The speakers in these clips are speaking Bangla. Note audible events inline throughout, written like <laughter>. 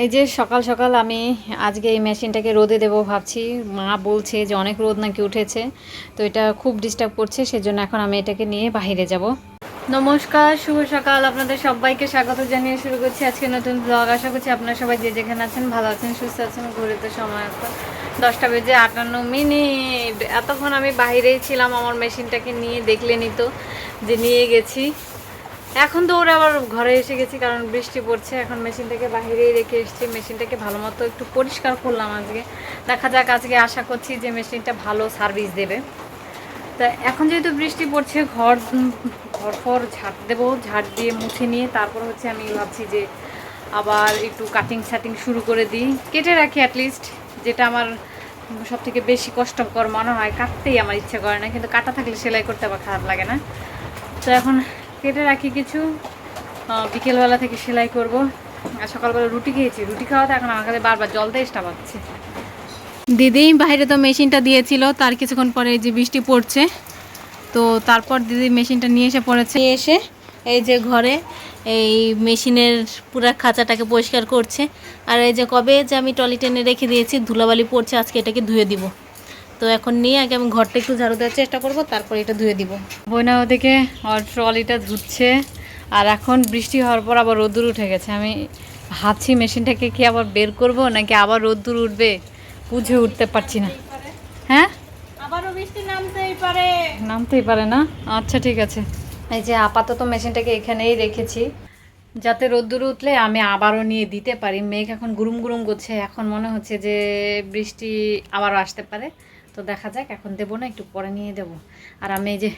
এই যে সকাল সকাল আমি আজকে এই মেশিনটাকে রোদে দেবো ভাবছি। মা বলছে যে অনেক রোদ নাকি উঠেছে, তো এটা খুব ডিস্টার্ব করছে, সেজন্য এখন আমি এটাকে নিয়ে বাইরে যাব। নমস্কার, শুভ সকাল। আপনাদের সবাইকে স্বাগত জানিয়ে শুরু করছি আজকে নতুন ব্লগ আশা করছি আপনারা সবাই যে যেখানে আছেন ভালো আছেন, সুস্থ আছেন ঘুরেতে সময় এখন দশটা বেজে আটান্ন মিনিট। এতক্ষণ আমি বাইরেই ছিলাম, আমার মেশিনটাকে নিয়ে দেখলেনি তো যে নিয়ে গেছি। এখন তো ওরা আবার ঘরে এসে গেছি, কারণ বৃষ্টি পড়ছে। এখন মেশিনটাকে বাইরেই রেখে এসেছি। মেশিনটাকে ভালো মতো একটু পরিষ্কার করলাম আজকে। দেখা যাক আজকে আশা করছি যে মেশিনটা ভালো সার্ভিস দেবে। তা এখন যেহেতু বৃষ্টি পড়ছে, ঘর ঘর ফর ঝাড় দেবো, ঝাড় দিয়ে মুছে নিয়ে তারপর হচ্ছে আমি ভাবছি যে আবার একটু কাটিং সাটিং শুরু করে দিই। কেটে রাখি অ্যাটলিস্ট যেটা আমার সব থেকে বেশি কষ্টকর মনে হয়। কাটতেই আমার ইচ্ছা করে না, কিন্তু কাটা থাকলে সেলাই করতে আবার খারাপ লাগে না। তো এখন কেটে রাখি কিছু। বিকেলবেলা থেকে সেলাই করব। আর সকালবেলা রুটি খেয়েছি। রুটি খাওয়াতে এখন আমার কাছে বারবার জল দিয়ে পাচ্ছে দিদি বাইরে তো মেশিনটা দিয়েছিল, তার কিছুক্ষণ পরে যে বৃষ্টি পড়ছে। তো তারপর দিদি মেশিনটা নিয়ে এসে পড়েছে। এসে এই যে ঘরে এই মেশিনের পুরো খাঁচাটাকে পরিষ্কার করছে। আর এই যে কবে যে আমি টলি টেনে রেখে দিয়েছি, ধুলাবালি পড়ছে, আজকে এটাকে ধুয়ে দিব। তো এখন নিয়ে আগে আমি ঘরটা একটু ঝাড়ু দেওয়ার চেষ্টা করব তারপর এটা ধুয়ে দিব। বইনা ওদিকে আর ট্রলিটা ধুচ্ছে আর এখন বৃষ্টি হওয়ার পর আবার রোদ্দুর উঠে গেছে। আমি ভাবছি মেশিনটাকে কি আবার বের করব নাকি আবার রোদ্দুর উঠবে? বুঝে উঠতে পারছি না। হ্যাঁ? আবারও বৃষ্টি নামতেই পারে। নামতেই পারে না? আচ্ছা ঠিক আছে। এই যে আপাতত মেশিনটাকে এখানেই রেখেছি। যাতে রোদ্দুর উঠলে আমি আবারও নিয়ে দিতে পারি। মেঘ এখন গুরুম গুরুম করছে। এখন মনে হচ্ছে যে বৃষ্টি আবারও আসতে পারে। তো দেখা যাক, এখন দেবো না, একটু পরে নিয়ে দেবো। আর আমি এই যে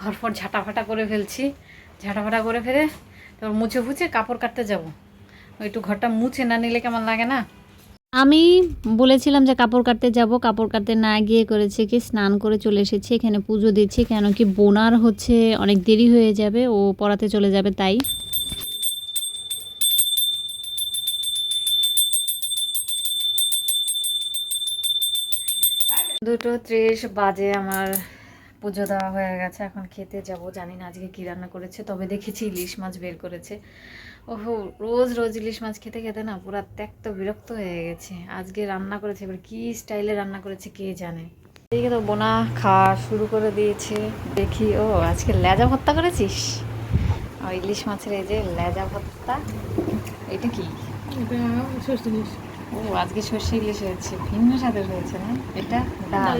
ঘর ফর ঝাঁটাফাটা করে ফেলছি, ঝাঁটাফাটা করে ফেলে তারপর মুছে ফুছে কাপড় কাটতে যাব। একটু ঘরটা মুছে না নিলে কেমন লাগে না? আমি বলেছিলাম যে কাপড় কাটতে যাব, কাপড় কাটতে না গিয়ে করেছে কি, স্নান করে চলে এসেছি, এখানে পুজো দিচ্ছি, কেন কি বোনার হচ্ছে, অনেক দেরি হয়ে যাবে, ও পড়াতে চলে যাবে তাই। দুটো ত্রিশ বাজে আমার পুজো দেওয়া হয়ে গেছে, এখন খেতে যাব। জানি না আজকে কী রান্না করেছে, তবে দেখেছি ইলিশ মাছ বের করেছে। ওহো, রোজ রোজ ইলিশ মাছ খেতে খেতে না পুরা ত্যক্ত বিরক্ত হয়ে গেছে। আজকে রান্না করেছে, এবার কী স্টাইলে রান্না করেছে কে জানে। এদিকে তো বোনা খাওয়া শুরু করে দিয়েছে। দেখি, ও, আজকে লেজা ভর্তা করেছিস? ইলিশ মাছের এই যে লেজা ভর্তা, এটা কি? ও আজকে সর্ষে ইলিশ হয়েছে। ভিন্ন স্বাদের হয়েছে না? এটা ডাল।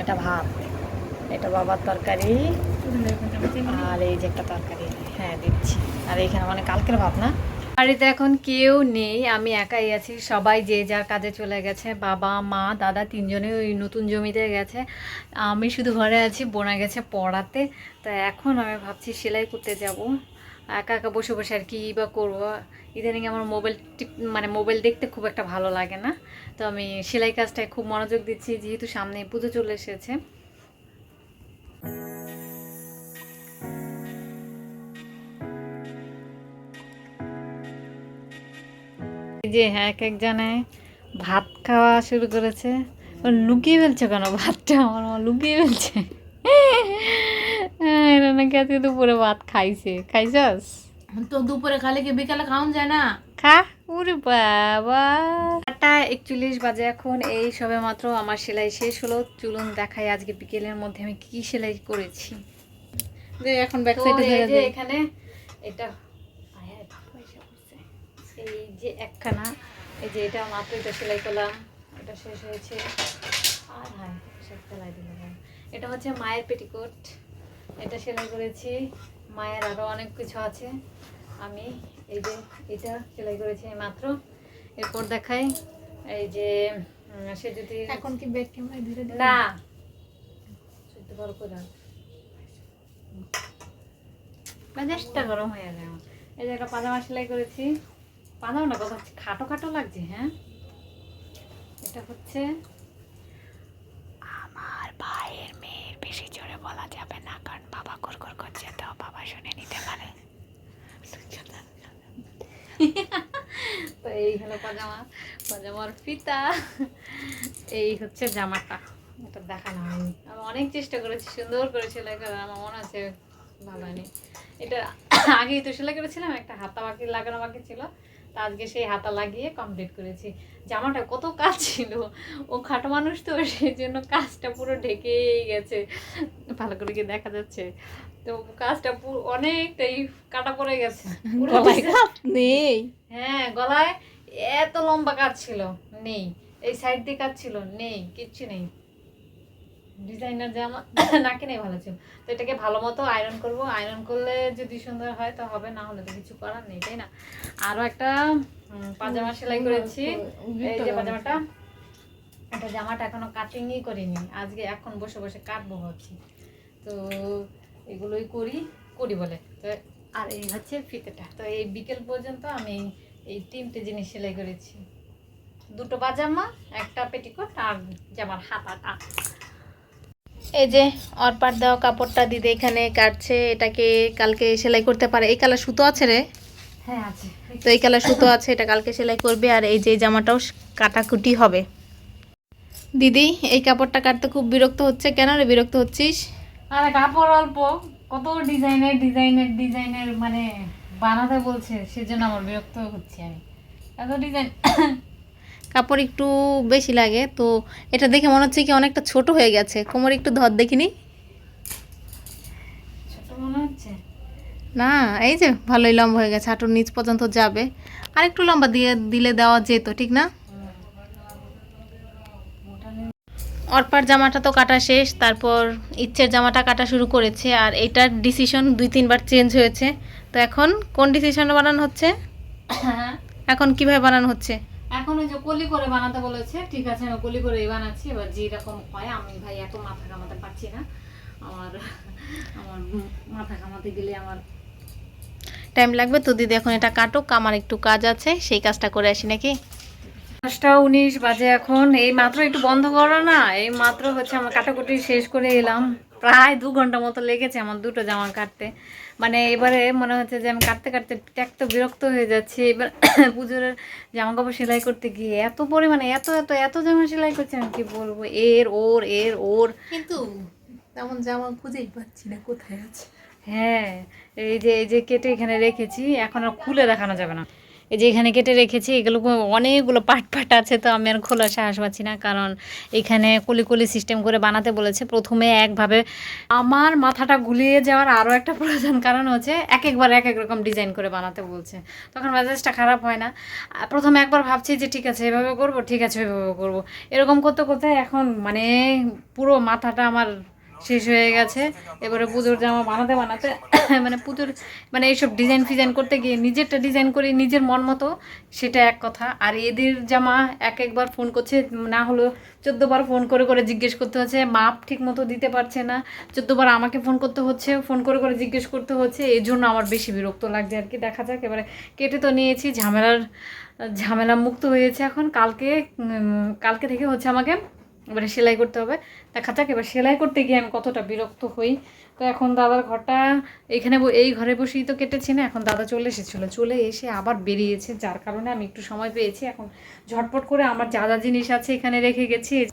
এটা ভাত। এটা বাবার তরকারি। আর এই যে একটা তরকারি। হ্যাঁ দিচ্ছি। আর এইখানে মানে কালকের ভাত না? বাড়িতে এখন কেউ নেই। আমি একাই আছি। সবাই যে যার কাজে চলে গেছে। বাবা মা দাদা তিনজনে ওই নতুন জমিতে গেছে। আমি শুধু ঘরে আছি। বোনা গেছে পড়াতে। তা এখন আমি ভাবছি সেলাই করতে যাব। একা একা বসে বসে আর কি বা করব। ইদানিং আমার মোবাইল টিপ মানে মোবাইল দেখতে খুব একটা ভালো লাগে না। তো আমি সেলাই কাজটায় খুব মনোযোগ দিচ্ছি, যেহেতু সামনে পুজো চলে এসেছে। যে হ্যাঁ এক একজনে ভাত খাওয়া শুরু করেছে। লুকিয়ে ফেলছে কেন ভাতটা? আমার লুকিয়ে ফেলছে। হ্যাঁ, এরা নাকি আজকে দুপুরে ভাত খাইছে। খাইছস? তো দুপুরে খালে কি বিকালে খাওয়ান যায় না? খা ওরে বাবা। আটটা একচল্লিশ বাজে এখন এই সবে মাত্র আমার সেলাই শেষ হলো। চুলুন দেখাই আজকে বিকেলের মধ্যে আমি কি সেলাই করেছি। যে এখন ব্যাক সাইডে যে এখানে এটা। এই যে একখানা এই যে এটা মাত্র এটা সেলাই করলাম। এটা শেষ হয়েছে। আর হায় সব সেলাই দিল। এটা হচ্ছে মায়ের পেটিকোট। এটা সেলাই করেছি। মায়ের আরও অনেক কিছু আছে। আমি এই যে এটা সেলাই করেছি এই মাত্র। এরপর দেখাই এই যে সে যদি এখন কি ব্যাক ক্যামেরা ধীরে না। শুদ্ধ বড় করে দাও। মেজাজটা গরম হয়ে যায় আমার। এই যে একটা পাজামা সেলাই করেছি। পাজামা না কথা খাটো খাটো লাগছে হ্যাঁ? এটা হচ্ছে আমার ভাইয়ের মেয়ের বেশি জোরে বলা যাবে না, কারণ বাবা কর করছে তো বাবা শুনে নিতে পারে। এই হলো পাজামা, পাজামার ফিতা, এই হচ্ছে জামাটা এটা দেখানো হয়নি। আমি অনেক চেষ্টা করেছি, সুন্দর করে সেলাই করার আমার মনে আছে ভালো হয়নি। এটা আগেই তো সেলাই করেছিলাম, একটা হাতা বাকি লাগানো বাকি ছিল। তা আজকে সেই হাতা লাগিয়ে কমপ্লিট করেছি। জামাটা কত কাজ ছিল। ও খাটো মানুষ তো সেই জন্য কাজটা পুরো ঢেকেই গেছে। ভালো করে কি দেখা যাচ্ছে। তো কাজটা পুরো অনেকটাই কাটা পড়ে গেছে। নেই। হ্যাঁ গলায় এত লম্বা কাজ ছিল। নেই। এই সাইড দিয়ে কাজ ছিল। নেই কিচ্ছু নেই। ডিজাইনার জামা না কিনে ভালো ছিল। তো এটাকে ভালো মতো আয়রন করব। আয়রন করলে যদি সুন্দর হয় তো হবে না হলে তো কিছু করার নেই তাই না? আরও একটা পাজামা সেলাই করেছি। এই যে পাজামাটা এটা জামাটা এখনও কাটিংই করিনি। আজকে এখন বসে বসে কাটবো ভাবছি। তো এগুলোই করি করি বলে। তো আর এই হচ্ছে ফিতেটা। তো এই বিকেল পর্যন্ত আমি এই তিনটে জিনিস সেলাই করেছি। দুটো পাজামা একটা পেটিকোট আর জামার হাতাটা। এই যে অরপাট দেওয়া কাপড়টা দিদি এখানে কাটছে এটাকে কালকে সেলাই করতে পারে। এই কালার সুতো আছে রে? হ্যাঁ আছে। তো এই কালার সুতো আছে এটা কালকে সেলাই করবে আর এই যে জামাটাও কাটাকুটি হবে। দিদি এই কাপড়টা কাটতে খুব বিরক্ত হচ্ছে কেন রে? বিরক্ত হচ্ছিস? আরে কাপড় অল্প। কত ডিজাইনের ডিজাইনের ডিজাইনের মানে বানাতে বলছে সেজন্য আমার বিরক্ত হচ্ছে আমি। এত ডিজাইন কাপড় একটু বেশি লাগে তো এটা দেখে মনে হচ্ছে কি অনেকটা ছোট হয়ে গেছে। কোমর একটু ধর দেখিনি? না এই যে ভালোই লম্বা হয়ে গেছে হাঁটুর নিচ পর্যন্ত যাবে। আর একটু লম্বা দিয়ে দিলে দেওয়া যেত ঠিক না? অরপার জামাটা তো কাটা শেষ তারপর ইচ্ছের জামাটা কাটা শুরু করেছে আর এইটার ডিসিশন দুই তিনবার চেঞ্জ হয়েছে। তো এখন কোন ডিসিশনে বানানো হচ্ছে? এখন কীভাবে বানানো হচ্ছে? এখন ওই যে কলি করে বানাতে বলেছে ঠিক আছে আমি কলি করেই বানাচ্ছি এবার যেরকম হয় আমি ভাই এত মাথা কামাতে পারছি না। আমার আমার মাথা কামাতে গেলে আমার টাইম লাগবে? তো দিদি এখন এটা কাটুক আমার একটু কাজ আছে সেই কাজটা করে আসি নাকি? দশটা উনিশ বাজে এখন এই মাত্র একটু বন্ধ করো না এই মাত্র হচ্ছে আমার কাটাকুটি শেষ করে এলাম। প্রায় দু ঘণ্টা মতো লেগেছে আমার দুটো জামা কাটতে। মানে এবারে মনে হচ্ছে যে আমি কাটতে কাটতে তো বিরক্ত হয়ে যাচ্ছি। এবার <coughs> পুজোর জামা কাপড় সেলাই করতে গিয়ে এত পরিমাণে এত এত এত জামা সেলাই করছি আমি কি বলব? এর ওর এর ওর। কিন্তু তেমন জামা খুঁজেই পাচ্ছি না কোথায় আছে? হ্যাঁ এই যে এই যে কেটে এখানে রেখেছি এখন আর খুলে দেখানো যাবে না। এই যে এখানে কেটে রেখেছি, এগুলো অনেকগুলো পাট পাট আছে, তো আমি আর খোলা সাহস পাচ্ছি না, কারণ এখানে কলি কুলি সিস্টেম করে বানাতে বলেছে। প্রথমে একভাবে আমার মাথাটা গুলিয়ে যাওয়ার আরও একটা প্রয়োজন, কারণ হচ্ছে এক একবার এক এক রকম ডিজাইন করে বানাতে বলছে। তখন মেজাজটা খারাপ হয় না। প্রথমে একবার ভাবছি যে ঠিক আছে, এভাবে করব, ঠিক আছে, ওইভাবে করব। এরকম করতে করতে এখন মানে পুরো মাথাটা আমার শেষ হয়ে গেছে। এবারে পুজোর জামা বানাতে বানাতে <coughs> মানে পুজোর মানে এইসব ডিজাইন ফিজাইন করতে গিয়ে নিজেরটা ডিজাইন করি নিজের মন মতো, সেটা এক কথা। আর এদের জামা এক একবার ফোন করছে, না হলো চোদ্দোবার ফোন করে করে জিজ্ঞেস করতে হচ্ছে, মাপ ঠিক মতো দিতে পারছে না। চোদ্দোবার আমাকে ফোন করতে হচ্ছে ফোন করে করে জিজ্ঞেস করতে হচ্ছে, এই জন্য আমার বেশি বিরক্ত লাগছে আর কি, দেখা যাক। এবারে কেটে তো নিয়েছি, ঝামেলার, ঝামেলা মুক্ত হয়েছে এখন। কালকে কালকে থেকে হচ্ছে আমাকে এবারে সেলাই করতে হবে। দেখা যাক এবার সেলাই করতে গিয়ে আমি কতটা বিরক্ত হই। তো এখন দাদার ঘরটা এইখানে ব- এই ঘরে বসেই তো কেটেছি না, এখন দাদা চলে এসেছিল। চলে এসে আবার বেরিয়েছে, যার কারণে আমি একটু সময় পেয়েছি। এখন ঝটপট করে আমার যা যা জিনিস আছে এখানে রেখে গেছি।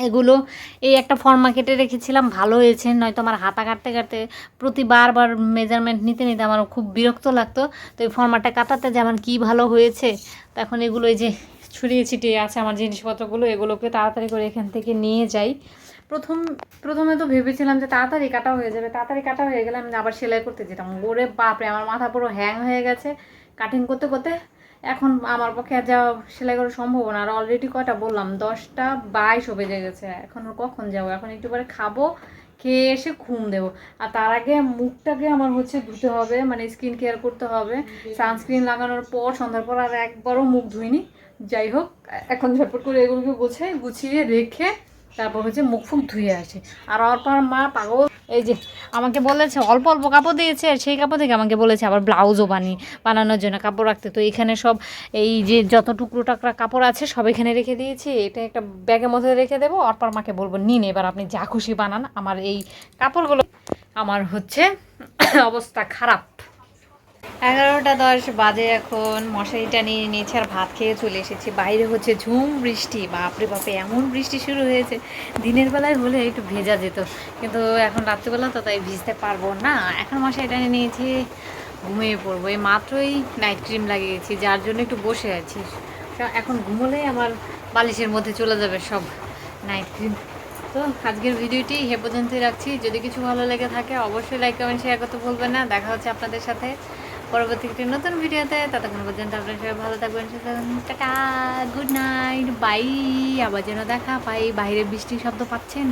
এগুলো এই একটা ফর্মা কেটে রেখেছিলাম, ভালো হয়েছে। নয়তো আমার হাতা কাটতে কাটতে প্রতিবার বার মেজারমেন্ট নিতে নিতে আমার খুব বিরক্ত লাগতো। তো এই ফর্মাটা কাটাতে যে আমার কী ভালো হয়েছে, তো এখন এগুলো এই যে ছড়িয়ে ছিটিয়ে আছে আমার জিনিসপত্রগুলো এগুলোকে তাড়াতাড়ি করে এখান থেকে নিয়ে যাই। প্রথম প্রথমে তো ভেবেছিলাম যে তাড়াতাড়ি কাটা হয়ে যাবে তাড়াতাড়ি কাটা হয়ে গেলে আমি আবার সেলাই করতে যেতাম। ওরে বাপরে আমার মাথা পুরো হ্যাং হয়ে গেছে কাটিং করতে করতে। এখন আমার পক্ষে আর যাওয়া সেলাই করা সম্ভব না। আর অলরেডি কটা বললাম? দশটা বাইশও বেজে গেছে। এখন কখন যাব? এখন একটু পরে খাব খেয়ে এসে ঘুম দেবো। আর তার আগে মুখটাকে আমার হচ্ছে ধুতে হবে মানে স্কিন কেয়ার করতে হবে। সানস্ক্রিন লাগানোর পর সন্ধ্যার পর আর একবারও মুখ ধুইনি। যাই হোক, এখন ঝটপট করে এগুলোকে গোছাই, গুছিয়ে রেখে তারপর হচ্ছে মুখ ফুক ধুয়ে আসে। আর অর্পার মা পাগল, এই যে আমাকে বলেছে, অল্প অল্প কাপড় দিয়েছে, আর সেই কাপড় থেকে আমাকে বলেছে আবার ব্লাউজও বানিয়ে, বানানোর জন্য কাপড় রাখতে। তো এখানে সব এই যে যত টুকরো টাকরা কাপড় আছে, সব এখানে রেখে দিয়েছি। এটা একটা ব্যাগের মধ্যে রেখে দেবো। অর্পার মাকে বলব, নিন এবার আপনি যা খুশি বানান। আমার এই কাপড়গুলো, আমার হচ্ছে অবস্থা খারাপ। এগারোটা দশ বাজে এখন। মশারিটা নিয়ে নিয়েছি আর ভাত খেয়ে চলে এসেছি। বাইরে হচ্ছে ঝুম বৃষ্টি। বাপরে বাপে, এমন বৃষ্টি শুরু হয়েছে। দিনের বেলায় হলে একটু ভেজা যেত। কিন্তু এখন রাত্রিবেলা তো তাই ভিজতে পারব না। এখন মশারিটা নিয়ে নিয়েছি, ঘুমিয়ে পড়ব। এই মাত্রই নাইট ক্রিম লাগিয়েছি, যার জন্য একটু বসে আছি। এখন ঘুমোলেই আমার বালিশের মধ্যে চলে যাবে সব নাইট ক্রিম তো আজকের ভিডিওটি এ পর্যন্তই রাখছি। যদি কিছু ভালো লেগে থাকে, অবশ্যই লাইক কমেন্ট শেয়ার করতে ভুলবেন না। দেখা হচ্ছে আপনাদের সাথে। পরবর্তী একটি নতুন ভিডিওতে ততক্ষণ পর্যন্ত আপনার সবাই ভালো থাকবেন, সুস্থ টাটা, গুড নাইট, বাই। আবার যেন দেখা পাই, বাইরে বৃষ্টির শব্দ পাচ্ছেন।